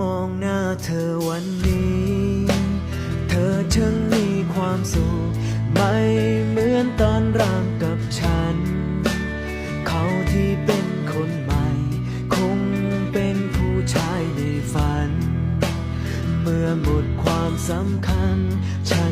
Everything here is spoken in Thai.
มองหน้าเธอวันนี้ เธอช่างมีความสุข ไม่เหมือนตอนรามกับฉัน เขาที่เป็นคนใหม่ คงเป็นผู้ชายในฝัน เมื่อหมดความสำคัญ ฉัน